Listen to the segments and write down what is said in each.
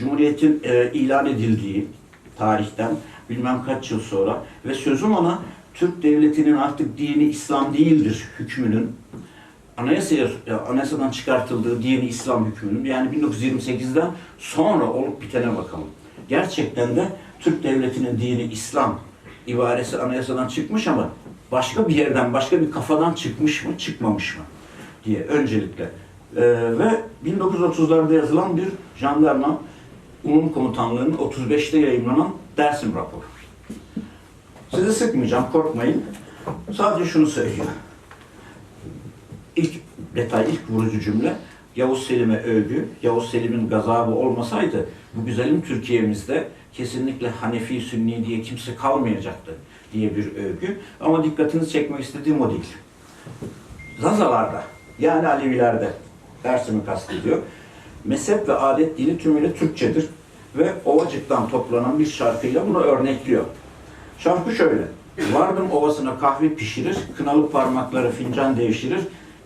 Cumhuriyet'in e, ilan edildiği tarihten bilmem kaç yıl sonra ve sözüm ona Türk devletinin artık dini İslam değildir hükmünün anayasaya, e, anayasadan çıkartıldığı dini İslam hükmünün yani 1928'den sonra olup bitene bakalım. Gerçekten de Türk devletinin dini İslam ibaresi anayasadan çıkmış ama başka bir yerden, başka bir kafadan çıkmış mı, çıkmamış mı diye öncelikle. Ee, ve 1930'larda yazılan bir jandarma umum komutanlığının 35'te yayınlanan Dersim raporu. Sizi sıkmayacağım, korkmayın. Sadece şunu söylüyor. İlk detay, ilk vurucu cümle Yavuz Selim'e övgü. Yavuz Selim'in gazabı olmasaydı bu güzelim Türkiye'mizde kesinlikle Hanefi, Sünni diye kimse kalmayacaktı diye bir övgü. Ama dikkatinizi çekmek istediğim o değil. Zazalarda yani Alevilerde Dersim'i kastediyor. Mezhep ve adet dili tümüyle Türkçedir ve Ovacık'tan toplanan bir şarkıyla bunu örnekliyor. Şarkı şöyle. Vardım ovasına kahve pişirir, kınalı parmakları fincan devşirir.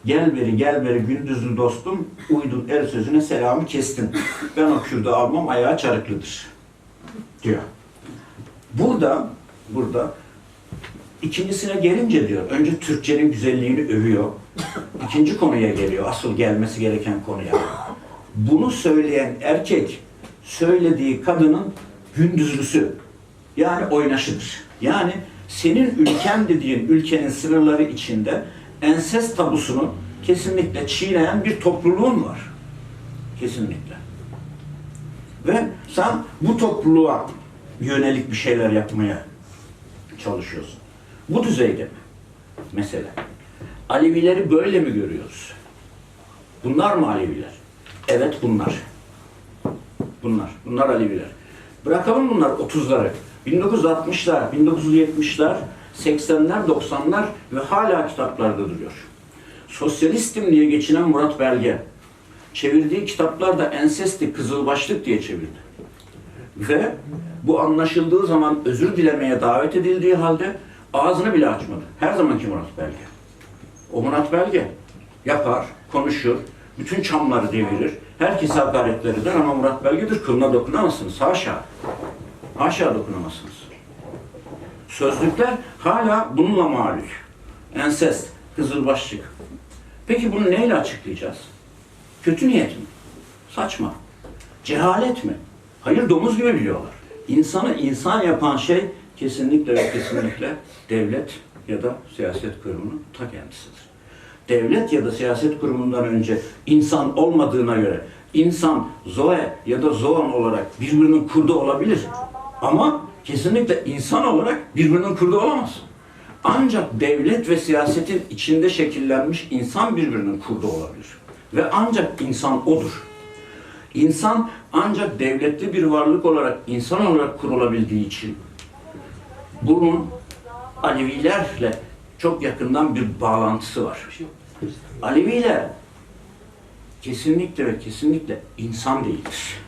Gel beri gel beri gündüzün dostum, uydun el sözüne selamı kestin. Ben o Kürdü almam ayağı çarıklıdır. Diyor. Burada, burada ikincisine gelince diyor, önce Türkçenin güzelliğini övüyor. İkinci konuya geliyor, asıl gelmesi gereken konuya. Bunu söyleyen erkek, söylediği kadının gündüzlüsü, yani oynaşıdır. Yani senin ülken dediğin ülkenin sınırları içinde enses tabusunu kesinlikle çiğneyen bir topluluğun var. Kesinlikle. Ve sen bu topluluğa yönelik bir şeyler yapmaya çalışıyorsun. Bu düzeyde mi? Mesela. Alevileri böyle mi görüyoruz? Bunlar mı Aleviler? Evet bunlar. Bunlar. Bunlar Aleviler. Bırakalım bunlar 30'ları. 1960'lar, 1970'ler, 80'ler, 90'lar ve hala kitaplarda duruyor. Sosyalistim diye geçinen Murat Belge. Çevirdiği kitaplarda ensesti, kızılbaşlık diye çevirdi. Ve bu anlaşıldığı zaman özür dilemeye davet edildiği halde ağzını bile açmadı. Her zamanki Murat Belge. O Murat Belge yapar, konuşur, bütün çamları devirir. Herkese hakaretler eder ama Murat Belge'dir. Kılına dokunamazsınız. Haşa. Haşa dokunamazsınız. Sözlükler hala bununla malul. Ensest, kızılbaşlık. Peki bunu neyle açıklayacağız? Kötü niyet mi? Saçma. Cehalet mi? Hayır domuz gibi biliyorlar. İnsanı insan yapan şey kesinlikle ve kesinlikle devlet ya da siyaset kurumunun ta kendisidir. Devlet ya da siyaset kurumundan önce insan olmadığına göre insan zoe ya da zoon olarak birbirinin kurdu olabilir. Ama kesinlikle insan olarak birbirinin kurdu olamaz. Ancak devlet ve siyasetin içinde şekillenmiş insan birbirinin kurdu olabilir. Ve ancak insan odur. İnsan ancak devletli bir varlık olarak, insan olarak kurulabildiği için bunun Alevilerle çok yakından bir bağlantısı var. Aleviler kesinlikle ve kesinlikle insan değildir.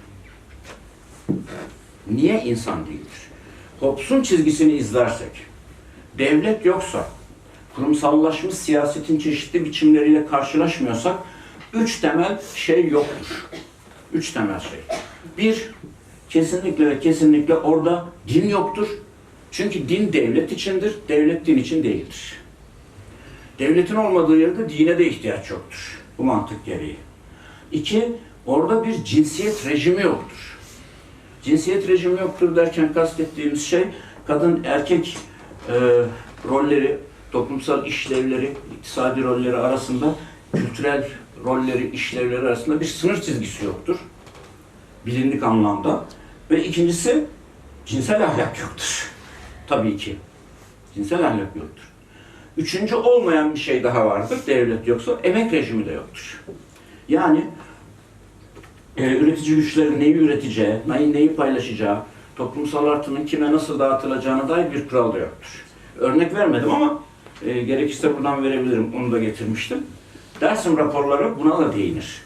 Niye insan değildir? Hobbes'un çizgisini izlersek, devlet yoksa, kurumsallaşmış siyasetin çeşitli biçimleriyle karşılaşmıyorsak, üç temel şey yoktur. Üç temel şey. Bir, kesinlikle ve kesinlikle orada din yoktur. Çünkü din devlet içindir, devlet din için değildir. Devletin olmadığı yerde dine de ihtiyaç yoktur. Bu mantık gereği. İki, orada bir cinsiyet rejimi yoktur. Cinsiyet rejimi yoktur derken kastettiğimiz şey kadın erkek e, rolleri, toplumsal işlevleri, iktisadi rolleri arasında kültürel rolleri, işlevleri arasında bir sınır çizgisi yoktur. Bilindik anlamda. Ve ikincisi cinsel ahlak yoktur. Tabii ki. Cinsel ahlak yoktur. Üçüncü olmayan bir şey daha vardır. Devlet yoksa emek rejimi de yoktur. Yani e, üretici güçlerin neyi üreteceği, neyi, neyi paylaşacağı, toplumsal artının kime nasıl dağıtılacağına dair bir kural da yoktur. Örnek vermedim ama e, gerekirse buradan verebilirim. Onu da getirmiştim. Dersim raporları buna da değinir.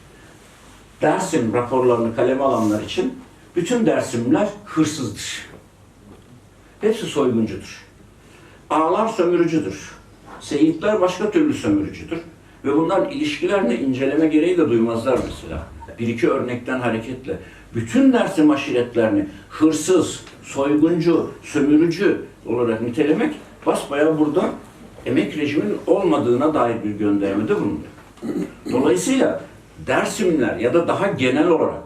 Dersim raporlarını kaleme alanlar için bütün dersimler hırsızdır. Hepsi soyguncudur. Ağlar sömürücüdür. Seyitler başka türlü sömürücüdür. Ve bunların ilişkilerini inceleme gereği de duymazlar mesela. Bir iki örnekten hareketle. Bütün dersim aşiretlerini hırsız, soyguncu, sömürücü olarak nitelemek basbayağı burada emek rejiminin olmadığına dair bir göndermede bulunuyor. Dolayısıyla Dersimler ya da daha genel olarak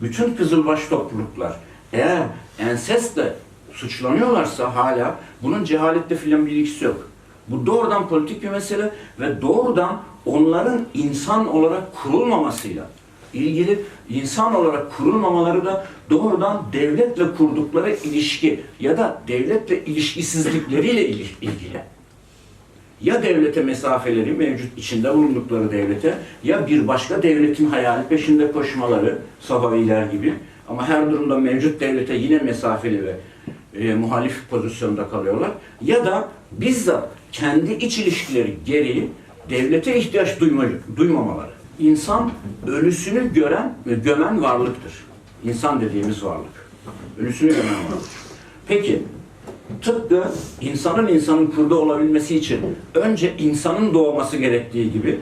bütün Kızılbaş topluluklar eğer ensestle suçlanıyorlarsa hala bunun cehaletle filan bir ilgisi yok. Bu doğrudan politik bir mesele ve doğrudan onların insan olarak kurulmamasıyla ilgili insan olarak kurulmamaları da doğrudan devletle kurdukları ilişki ya da devletle ilişkisizlikleriyle il- ilgili ya devlete mesafeleri mevcut içinde bulundukları devlete ya bir başka devletin hayali peşinde koşmaları Sahaviler gibi ama her durumda mevcut devlete yine mesafeli ve e, muhalif pozisyonda kalıyorlar ya da bizzat kendi iç ilişkileri gereği devlete ihtiyaç duyma, duymamaları. İnsan ölüsünü gören ve gömen varlıktır. İnsan dediğimiz varlık. Ölüsünü gömen varlık. Peki tıpkı insanın insanın kurda olabilmesi için önce insanın doğması gerektiği gibi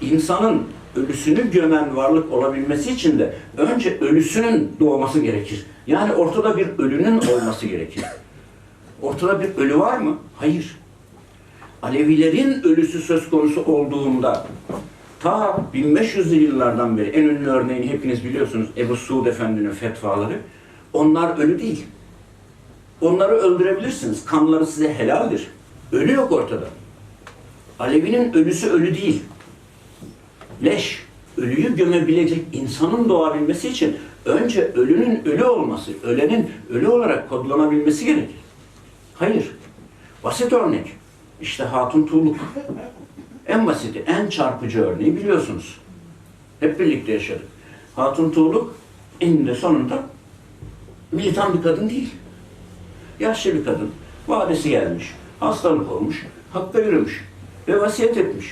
insanın ölüsünü gömen varlık olabilmesi için de önce ölüsünün doğması gerekir. Yani ortada bir ölünün olması gerekir. Ortada bir ölü var mı? Hayır. Alevilerin ölüsü söz konusu olduğunda ta 1500'lü yıllardan beri en ünlü örneğini hepiniz biliyorsunuz Ebu Suud Efendi'nin fetvaları. Onlar ölü değil. Onları öldürebilirsiniz. Kanları size helaldir. Ölü yok ortada. Alevinin ölüsü ölü değil. Leş. Ölüyü gömebilecek insanın doğabilmesi için önce ölünün ölü olması, ölenin ölü olarak kodlanabilmesi gerekir. Hayır. Basit örnek. İşte Hatun Tuğluk. En basiti, en çarpıcı örneği biliyorsunuz. Hep birlikte yaşadık. Hatun Tuğluk eninde sonunda militan bir kadın değil. Yaşlı bir kadın. Vadesi gelmiş. Hastalık olmuş. Hakka yürümüş. Ve vasiyet etmiş.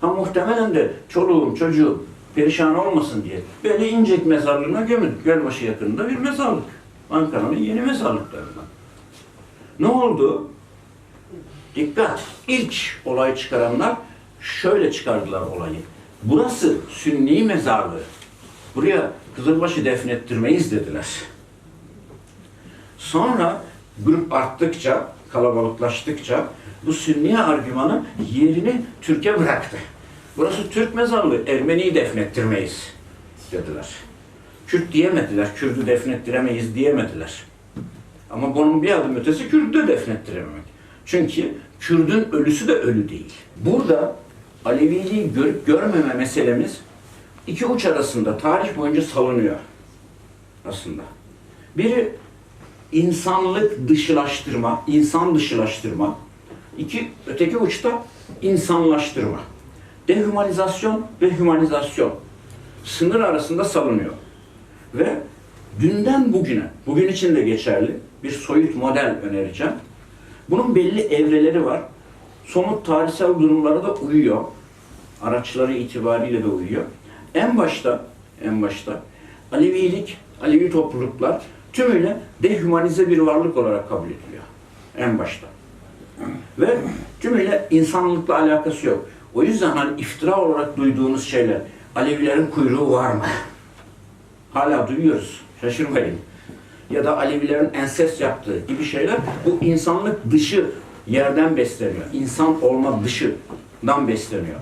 Ha muhtemelen de çoluğum çocuğum perişan olmasın diye beni İncek mezarlığına gömün. Gölbaşı yakınında bir mezarlık. Ankara'nın yeni mezarlıklarından. Ne oldu? Dikkat! İlk olay çıkaranlar şöyle çıkardılar olayı. Burası Sünni mezarlığı. Buraya Kızılbaşı defnettirmeyiz dediler. Sonra grup arttıkça, kalabalıklaştıkça bu Sünni argümanı yerini Türkiye bıraktı. Burası Türk mezarlığı, Ermeniyi defnettirmeyiz dediler. Kürt diyemediler, Kürt'ü defnettiremeyiz diyemediler. Ama bunun bir adım ötesi Kürt'ü de defnettirememek. Çünkü Kürt'ün ölüsü de ölü değil. Burada Aleviliği görüp görmeme meselemiz iki uç arasında tarih boyunca salınıyor aslında. Biri insanlık dışılaştırma, insan dışılaştırma. İki, öteki uçta insanlaştırma. Dehumanizasyon ve humanizasyon sınır arasında salınıyor. Ve dünden bugüne, bugün için de geçerli bir soyut model önereceğim. Bunun belli evreleri var. Somut tarihsel durumlara da uyuyor. Araçları itibariyle de uyuyor. En başta, en başta Alevilik, Alevi topluluklar tümüyle dehumanize bir varlık olarak kabul ediliyor. En başta. Ve tümüyle insanlıkla alakası yok. O yüzden hani iftira olarak duyduğunuz şeyler, Alevilerin kuyruğu var mı? Hala duyuyoruz. Şaşırmayın. Ya da Alevilerin enses yaptığı gibi şeyler bu insanlık dışı yerden besleniyor. İnsan olma dışından besleniyor.